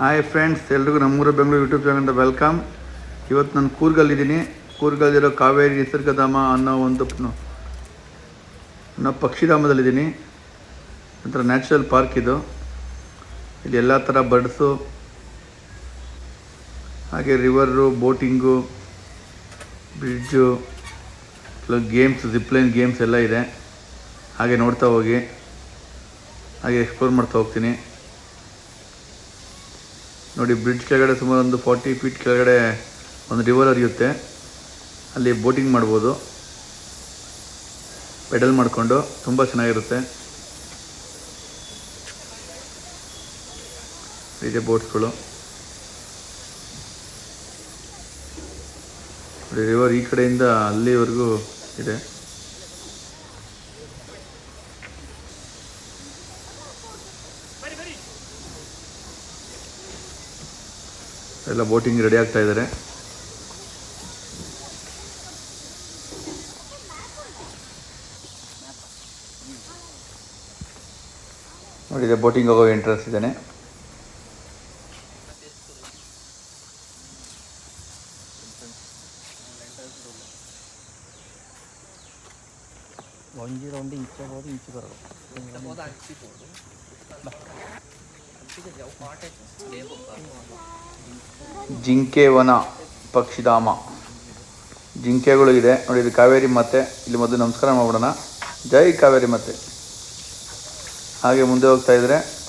Hi friends ಎಲ್ರಿಗೂ ನಮ್ಮೂರು Bengaluru YouTube ಚಾನಲಿಂದ welcome ಇವತ್ತು ನಾನು ಕೂರ್ಗಲ್ಲಿದ್ದೀನಿ ಕೂರ್ಗಲ್ಲಿರೋ ಕಾವೇರಿ ನಿಸರ್ಗಧಾಮ ಅನ್ನೋ ಒಂದು ನಾವು ಪಕ್ಷಿಧಾಮದಲ್ಲಿದ್ದೀನಿ. ನಂತರ ನ್ಯಾಚುರಲ್ ಪಾರ್ಕ್ ಇದು. ಇಲ್ಲಿ ಎಲ್ಲ ಥರ ಬರ್ಡ್ಸು ಹಾಗೆ ರಿವರು ಬೋಟಿಂಗು ಬ್ರಿಡ್ಜು ಕೆಲವು ಗೇಮ್ಸ್ ಜಿಪ್ಲೈನ್ ಗೇಮ್ಸ್ ಎಲ್ಲ ಇದೆ. ಹಾಗೆ ನೋಡ್ತಾ ಹೋಗಿ, ಹಾಗೆ ಎಕ್ಸ್ಪ್ಲೋರ್ ಮಾಡ್ತಾ ಹೋಗ್ತೀನಿ. ನೋಡಿ ಬ್ರಿಡ್ಜ್ ಕೆಳಗಡೆ ಸುಮಾರು ಒಂದು ಫಾರ್ಟಿ ಫೀಟ್ ಕೆಳಗಡೆ ಒಂದು ರಿವರ್ ಹರಿಯುತ್ತೆ ಅಲ್ಲಿ ಬೋಟಿಂಗ್ ಮಾಡ್ಬೋದು. ಪೆಡಲ್ ಮಾಡಿಕೊಂಡು ತುಂಬ ಚೆನ್ನಾಗಿರುತ್ತೆ. ಇದೆ ಬೋಟ್ಸ್ಗಳು ರಿವರ್ ಈ ಕಡೆಯಿಂದ ಅಲ್ಲಿವರೆಗೂ ಇದೆ. ಎಲ್ಲ ಬೋಟಿಂಗ್ ರೆಡಿ ಆಗ್ತಾ ಇದ್ದಾರೆ ನೋಡಿದೆ ಬೋಟಿಂಗ್ ಹೋಗೋ ಎಂಟ್ರೆನ್ಸ್ ಇದ್ದಾನೆ. ಒಂಜಿ ರೌಂಡ್ ಇಂಚು ಹೋಗಿ ಇಂಚೆ ಬರೋದು ಜಿಂಕೆ ವನ ಪಕ್ಷಿಧಾಮ. ಜಿಂಕೆಗಳು ಇದೆ. ನೋಡಿ, ಇದು ಕಾವೇರಿ ಮತ್ತೆ. ಇಲ್ಲಿ ಮೊದಲು ನಮಸ್ಕಾರ ಮಾಡ್ಬಿಡೋಣ. ಜೈ ಕಾವೇರಿ ಮತ್ತೆ. ಹಾಗೆ ಮುಂದೆ ಹೋಗ್ತಾ ಇದ್ರೆ,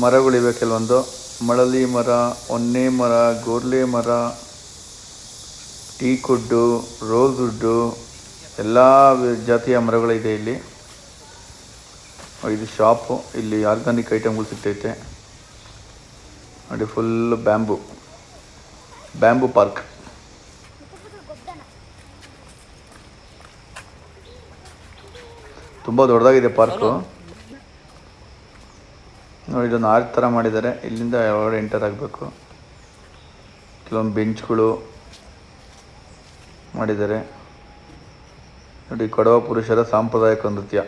ಮರಗಳಿವೆ ಕೆಲವೊಂದು. ಮಳಲಿ ಮರ, ಒನ್ನೆ ಮರ, ಗೋರ್ಲೆ ಮರ ಟೀ ಕುಡ್ಡು ರೋಸ್ ವುಡ್ಡು ಎಲ್ಲ ಜಾತಿಯ ಮರಗಳಿದೆ ಇಲ್ಲಿ. ಇದು ಶಾಪು. ಇಲ್ಲಿ ಆರ್ಗಾನಿಕ್ ಐಟಮ್ಗಳು ಸಿಗ್ತೈತೆ. ನೋಡಿ ಫುಲ್ ಬ್ಯಾಂಬು ಬ್ಯಾಂಬು ಪಾರ್ಕ್ ತುಂಬ ದೊಡ್ಡದಾಗಿದೆ ಪಾರ್ಕು ನೋಡಿ ಇದೊಂದು ಆರ್ಚ್ ಥರ ಮಾಡಿದ್ದಾರೆ. ಇಲ್ಲಿಂದ ಯಾವಾಗ ಎಂಟರ್ ಆಗಬೇಕು. ಕೆಲವೊಂದು ಬೆಂಚ್ಗಳು ಮಾಡಿದ್ದಾರೆ. ನೋಡಿ ಕೊಡವ ಪುರುಷರ ಸಾಂಪ್ರದಾಯಿಕ ನೃತ್ಯ.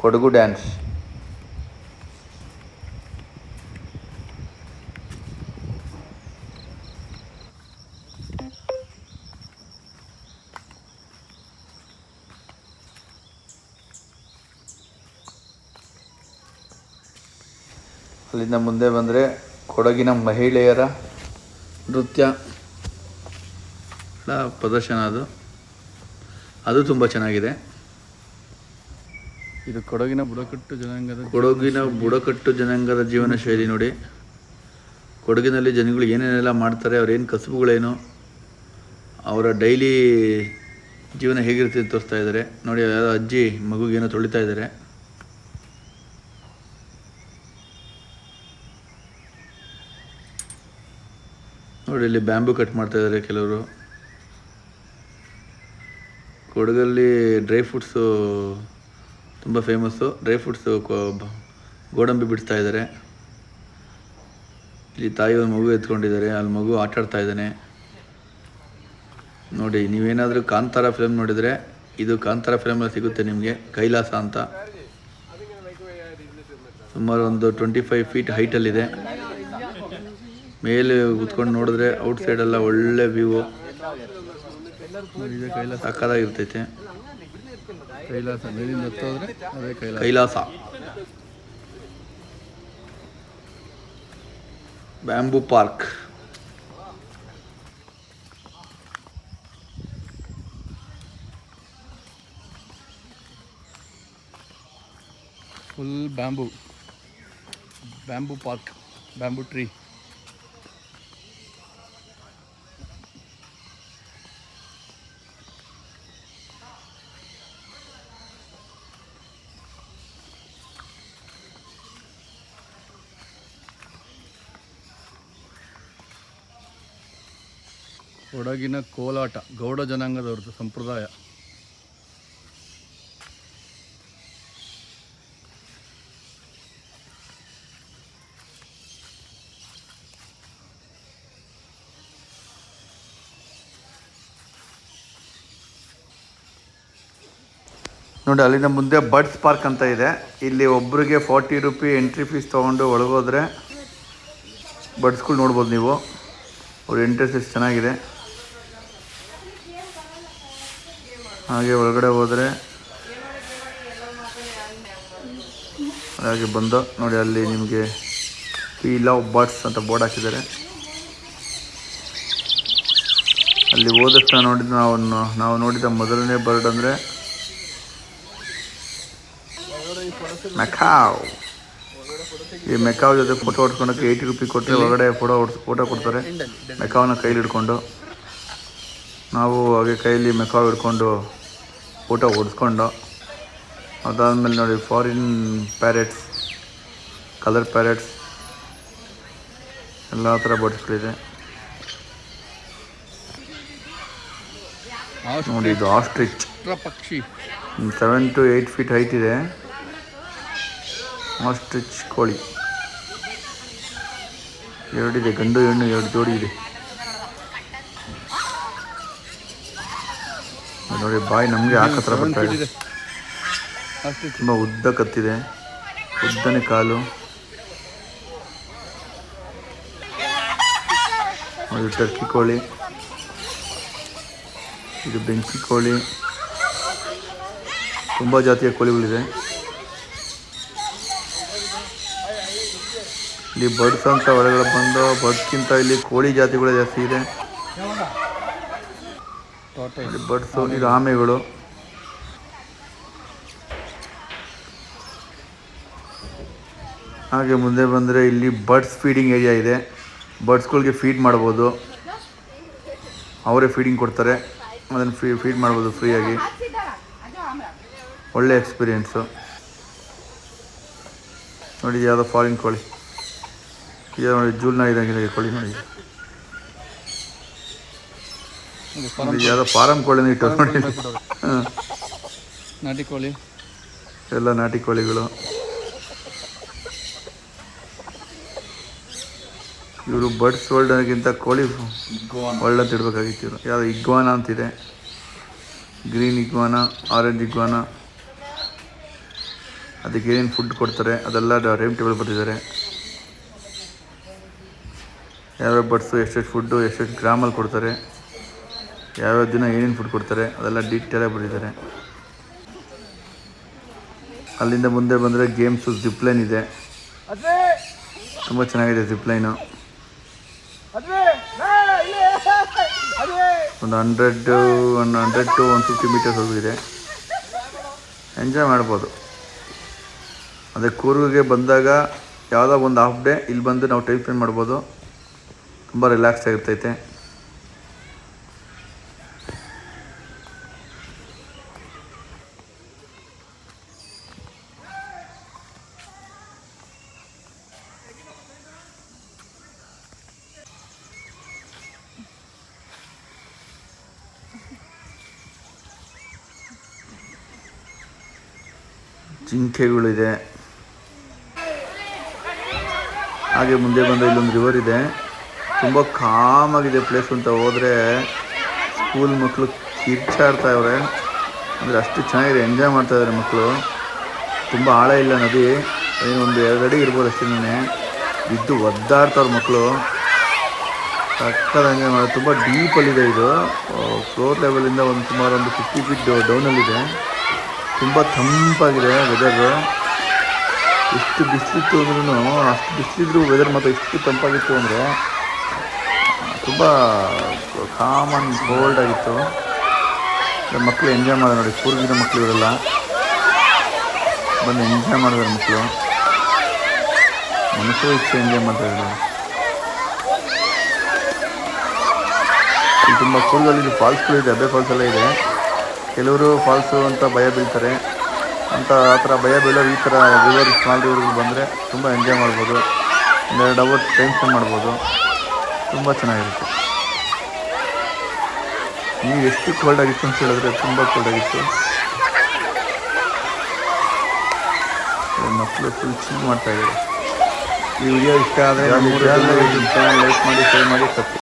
ಕೊಡಗು ಡ್ಯಾನ್ಸ್ ಅಲ್ಲಿಂದ ಮುಂದೆ ಬಂದರೆ ಕೊಡಗಿನ ಮಹಿಳೆಯರ ನೃತ್ಯ. ಪ್ರದರ್ಶನ ಅದು. ಅದು ತುಂಬ ಚೆನ್ನಾಗಿದೆ. ಇದು ಕೊಡಗಿನ ಬುಡಕಟ್ಟು ಜನಾಂಗದ ಕೊಡಗಿನ ಬುಡಕಟ್ಟು ಜನಾಂಗದ ಜೀವನ ಶೈಲಿ ನೋಡಿ. ಕೊಡಗಿನಲ್ಲಿ ಜನಗಳು ಏನೇನೆಲ್ಲ ಮಾಡ್ತಾರೆ ಅವ್ರೇನು ಕಸುಬುಗಳೇನು ಅವರ ಡೈಲಿ ಜೀವನ ಹೇಗಿರುತ್ತೆ ಅಂತ ತೋರಿಸ್ತಾ ಇದ್ದಾರೆ. ನೋಡಿ ಅಜ್ಜಿ ಮಗುಗೇನೋ ತೊಳಿತಾ ಇದ್ದಾರೆ. ನೋಡಿ, ಇಲ್ಲಿ ಬ್ಯಾಂಬು ಕಟ್ ಮಾಡ್ತಾ ಇದ್ದಾರೆ ಕೆಲವರು. ಕೊಡಗಲ್ಲಿ ಡ್ರೈ ಫ್ರೂಟ್ಸು ತುಂಬ ಫೇಮಸ್ಸು ಡ್ರೈ ಫ್ರೂಟ್ಸು ಗೋಡಂಬಿ ಬಿಡಿಸ್ತಾ ಇದ್ದಾರೆ ಇಲ್ಲಿ ತಾಯಿ ಒಂದು ಮಗು ಎತ್ಕೊಂಡಿದ್ದಾರೆ. ಅಲ್ಲಿ ಮಗು ಆಟ ಆಡ್ತಾ ಇದ್ದಾನೆ. ನೋಡಿ, ನೀವೇನಾದರೂ ಕಾಂತಾರ ಫಿಲಮ್ ನೋಡಿದರೆ ಇದು ಕಾಂತಾರ ಫಿಲಮಲ್ಲಿ ಸಿಗುತ್ತೆ ನಿಮಗೆ. ಕೈಲಾಸ ಅಂತ. ಸುಮಾರು ಒಂದು ಟ್ವೆಂಟಿ ಫೈವ್ ಫೀಟ್ ಹೈಟಲ್ಲಿದೆ ಮೇಲೆ ಕುತ್ಕೊಂಡು ನೋಡಿದ್ರೆ ಔಟ್ ಸೈಡೆಲ್ಲ ಒಳ್ಳೆ ವ್ಯೂ ಸಕ್ಕದಾಗಿರ್ತೈತೆ ಕೈಲಾಸ. ಮೇಲಿಂದ ಹತ್ತೋದ್ರೆ ಅದೇ Kailasa. Kailasa. Bamboo park. Full bamboo bamboo park bamboo tree ಕೊಡಗಿನ ಕೋಲಾಟ, ಗೌಡ ಜನಾಂಗದವ್ರದ್ದು ಸಂಪ್ರದಾಯ. ನೋಡಿ, ಅಲ್ಲಿನ ಮುಂದೆ ಬರ್ಡ್ಸ್ ಪಾರ್ಕ್ ಅಂತ ಇದೆ. ಇಲ್ಲಿ ಒಬ್ಬರಿಗೆ ಫಾರ್ಟಿ ರುಪಿ ಎಂಟ್ರಿ ಫೀಸ್ ತೊಗೊಂಡು ಒಳಗೋದ್ರೆ ಬರ್ಡ್ಸ್ಗಳು ನೋಡ್ಬೋದು ನೀವು. ಅವ್ರ ಎಂಟ್ರೆನ್ಸ್ ಎಷ್ಟು ಚೆನ್ನಾಗಿದೆ. ಹಾಗೆ ಒಳಗಡೆ ಹೋದರೆ ಹಾಗೆ ಬಂದು ನೋಡಿ ಅಲ್ಲಿ ನಿಮಗೆ ಪಿ ಲವ್ ಬರ್ಡ್ಸ್ ಅಂತ ಬೋರ್ಡ್ ಹಾಕಿದ್ದಾರೆ. ಅಲ್ಲಿ ಹೋದಷ್ಟು ನೋಡಿದ ನಾವು ನಾವು ನೋಡಿದ ಮೊದಲನೇ ಬರ್ಡ್ ಅಂದರೆ ಮೆಕಾವ್. ಈ ಮೆಕಾವ್ ಜೊತೆ ಫೋಟೋ ಹೊಡ್ಸ್ಕೊಳಕ್ಕೆ ಏಯ್ಟಿ ರುಪಿ ಕೊಟ್ಟರೆ ಒಳಗಡೆ ಫೋಟೋ ಫೋಟೋ ಕೊಡ್ತಾರೆ. ಮೆಕಾವ್ನ ಕೈಲಿ ಹಿಡ್ಕೊಂಡು. ನಾವು ಹಾಗೆ ಕೈಯಲ್ಲಿ ಮೆಕಾವ್ ಹಿಡ್ಕೊಂಡು ಫೋಟೋ ಹೊಡ್ಸ್ಕೊಂಡು ಅದಾದಮೇಲೆ ನೋಡಿ ಫಾರಿನ್ ಪ್ಯಾರೆಟ್ಸ್ ಕಲರ್ ಪ್ಯಾರೆಟ್ಸ್ ಎಲ್ಲ ಥರ ಬರ್ಡ್ಸ್ಗಳಿದೆ ನೋಡಿ ಇದು ಆಸ್ಟ್ರಿಚ್ ಪಕ್ಷಿ seven to eight feet height ಇದೆ. ಆಸ್ಟ್ರಿಚ್ ಕೋಳಿ. ಎರಡಿದೆ ಗಂಡು ಹೆಣ್ಣು ಎರಡು ಜೋಡಿ ಇದೆ. ನೋಡಿ ಬಾಯಿ ನಮಗೆ ಹಾಕತ್ರ ಬರ್ತಾ ಇದೆ. ತುಂಬ ಉದ್ದ ಕತ್ತಿದೆ. ಉದ್ದನೆ ಕಾಲು. ಇದು ಟರ್ಕಿ ಕೋಳಿ. ಇದು ಬೆಂಕಿ ಕೋಳಿ. ತುಂಬ ಜಾತಿಯ ಕೋಳಿಗಳಿದೆ. ಇಲ್ಲಿ ಬರ್ಡ್ಸ್ ಅಂತ ಹೊರಗಡೆ ಬಂದು ಬರ್ಡ್ಸ್ಗಿಂತ ಇಲ್ಲಿ ಕೋಳಿ ಜಾತಿಗಳೇ ಜಾಸ್ತಿ ಇದೆ. ಬರ್ಡ್ಸು ಇದು ಆಮೆಗಳು ಹಾಗೆ ಮುಂದೆ ಬಂದರೆ ಇಲ್ಲಿ ಬರ್ಡ್ಸ್ ಫೀಡಿಂಗ್ ಏರಿಯಾ ಇದೆ. ಬರ್ಡ್ಸ್ಗಳಿಗೆ ಫೀಡ್ ಮಾಡ್ಬೋದು. ಅವರೇ ಫೀಡಿಂಗ್ ಕೊಡ್ತಾರೆ. ಅದನ್ನು ಫ್ರೀ ಫೀಡ್ ಮಾಡ್ಬೋದು ಫ್ರೀಯಾಗಿ ಒಳ್ಳೆ ಎಕ್ಸ್ಪೀರಿಯೆನ್ಸು ನೋಡಿ ಯಾವುದೋ ಫಾರಿನ್ ಕೋಳಿ. ಈಗ ನೋಡಿ, ಜೂಲ್ನ ಇದಾಗಿದೆ ಕೋಳಿ ನೋಡಿ. ಇದು ಫಾರಂ ಕೋಳಿ ಯಾವುದೋ ಫಾರಮ್ ಕೋಳಿನ ಇಟ್ಟು ನೋಡಿ. ನಾಟಿ ಕೋಳಿ. ಎಲ್ಲ ನಾಟಿ ಕೋಳಿಗಳು. ಇವರು ಬರ್ಡ್ಸ್ ವರ್ಲ್ಡ್ಗಿಂತ ಕೋಳಿ ವರ್ಲ್ಡ್ ಅಂತ ಇಡಬೇಕಾಗಿತ್ತು ಇವರು. ಯಾವುದು ಇಗ್ವಾನ ಅಂತಿದೆ. ಗ್ರೀನ್ ಇಗ್ವಾನ ಆರೆಂಜ್ ಇಗ್ವಾನ ಅದಕ್ಕೆ ಏನೇನು ಫುಡ್ ಕೊಡ್ತಾರೆ ಅದೆಲ್ಲ ರೇಮ್ ಟೇಬಲ್ ಬರ್ತಿದ್ದಾರೆ ಯಾವ್ಯಾವ ಬರ್ಡ್ಸು ಎಷ್ಟೆಷ್ಟು ಫುಡ್ಡು ಎಷ್ಟೆಷ್ಟು ಗ್ರಾಮಲ್ಲಿ ಕೊಡ್ತಾರೆ. ಯಾವ್ಯಾವ ದಿನ ಏನೇನು ಫುಡ್ ಕೊಡ್ತಾರೆ ಅದೆಲ್ಲ ಡೀಟೇಲಾಗಿ ಬಿಟ್ಟಿದ್ದಾರೆ ಅಲ್ಲಿಂದ ಮುಂದೆ ಬಂದರೆ ಗೇಮ್ಸು ಜಿಪ್ಲೈನ್ ಇದೆ. ತುಂಬ ಚೆನ್ನಾಗಿದೆ ಜಿಪ್ಲೈನು ಒಂದು ಹಂಡ್ರೆಡ್ ಒಂದು hundred to one fifty metres ಹೋಗಿದೆ. ಎಂಜಾಯ್ ಮಾಡ್ಬೋದು. ಅದೇ ಕೂರ್ಗಿಗೆ ಬಂದಾಗ ಯಾವುದೋ ಒಂದು ಹಾಫ್ ಡೇ ಇಲ್ಲಿ ಬಂದು ನಾವು ಟೈಮ್ ಸ್ಪೆಂಡ್ ಮಾಡ್ಬೋದು. ತುಂಬ ರಿಲ್ಯಾಕ್ಸ್ ಆಗಿರ್ತೈತೆ. ಜಿಂಕೆಗಳಿದೆ. ಹಾಗೆ ಮುಂದೆ ಬಂದ ಇಲ್ಲೊಂದು ರಿವರ್ ಇದೆ. ತುಂಬ ಕಾಮಾಗಿದೆ ಪ್ಲೇಸ್ ಅಂತ ಹೋದರೆ ಸ್ಕೂಲ್ ಮಕ್ಕಳು ಕಿರ್ಚಾಡ್ತಾ ಇವ್ರೆ. ಅಂದರೆ ಅಷ್ಟು ಚೆನ್ನಾಗಿದೆ ಎಂಜಾಯ್ ಮಾಡ್ತಾ ಇದ್ದಾರೆ ಮಕ್ಕಳು ತುಂಬ ಆಳ ಇಲ್ಲ ನದಿ. ಒಂದು ಎರಡು ಅಡಿ ಇರ್ಬೋದು ಅಷ್ಟೇ ಬಿದ್ದು ಒದ್ದಾಡ್ತಾವ್ರ ಮಕ್ಕಳು ಸಕ್ಕದಂಗೆ ತುಂಬ ಡೀಪಲ್ಲಿದೆ ಇದು. ಫ್ಲೋರ್ ಲೆವೆಲಿಂದ ಒಂದು ಸುಮಾರು ಒಂದು ಫಿಫ್ಟಿ ಫೀಟ್ ಡೌನಲ್ಲಿದೆ ತುಂಬ ತಂಪಾಗಿದೆ ವೆದರು ಎಷ್ಟು ಬಿಸಿಲಿತ್ತು ಅಂದ್ರೂ ಅಷ್ಟು ಬಿಸಿಲಿದ್ರು ವೆದರ್ ಮಾತ್ರ ಎಷ್ಟು ತಂಪಾಗಿತ್ತು ಅಂದರೆ, ತುಂಬ ಕಾಮನ್ ಕೋಲ್ಡ್ ಆಗಿತ್ತು. ಮಕ್ಕಳು ಎಂಜಾಯ್ ಮಾಡಿದ್ರು ನೋಡಿ ಕೂರ್ಗಿನ ಮಕ್ಕಳು ಇವರೆಲ್ಲ. ಬಂದು ಎಂಜಾಯ್ ಮಾಡಿದ್ರು ಮಕ್ಕಳು ಮನಸ್ಸು ಇಷ್ಟು ಎಂಜಾಯ್ ಇಲ್ಲಿ ತುಂಬ ಕೂರ್ಗಲ್ಲಿ ಫಾಲ್ಸ್ಗಳು ಇದೆ ಅಬ್ಬೆ ಫಾಲ್ಸ್ ಎಲ್ಲ ಇದೆ. ಕೆಲವರು ಫಾಲ್ಸು ಅಂತ ಭಯ ಬೀಳ್ತಾರೆ. ಅಂತ ಆ ಥರ ಭಯ ಬೀಳೋ ಈ ಥರ ರಿವರ್ ಸ್ಮಾಲ್ ರಿವರ್ಗಳು ಬಂದರೆ ತುಂಬ ಎಂಜಾಯ್ ಮಾಡ್ಬೋದು. ಒಂದೆರಡು ಅವರ್ ಟೈಮ್ ಸ್ಪೆಂಡ್ ಮಾಡ್ಬೋದು. ತುಂಬ ಚೆನ್ನಾಗಿರುತ್ತೆ. ನೀವು ಎಷ್ಟು ಕೋಲ್ಡ್ ಆಗಿತ್ತು ಅಂತ ಹೇಳಿದ್ರೆ ತುಂಬ ಕೋಲ್ಡ್ ಆಗಿತ್ತು. ಮಕ್ಕಳು ಫುಲ್ ಚಿಲ್ ಮಾಡ್ತಾ ಇದ್ದಾರೆ. ಈ ವಿಡಿಯೋ ಇಷ್ಟ ಆದರೆ ಲೈಕ್ ಮಾಡಿ ಶೇರ್ ಮಾಡಿ ಸಬ್ಸ್ಕ್ರೈಬ್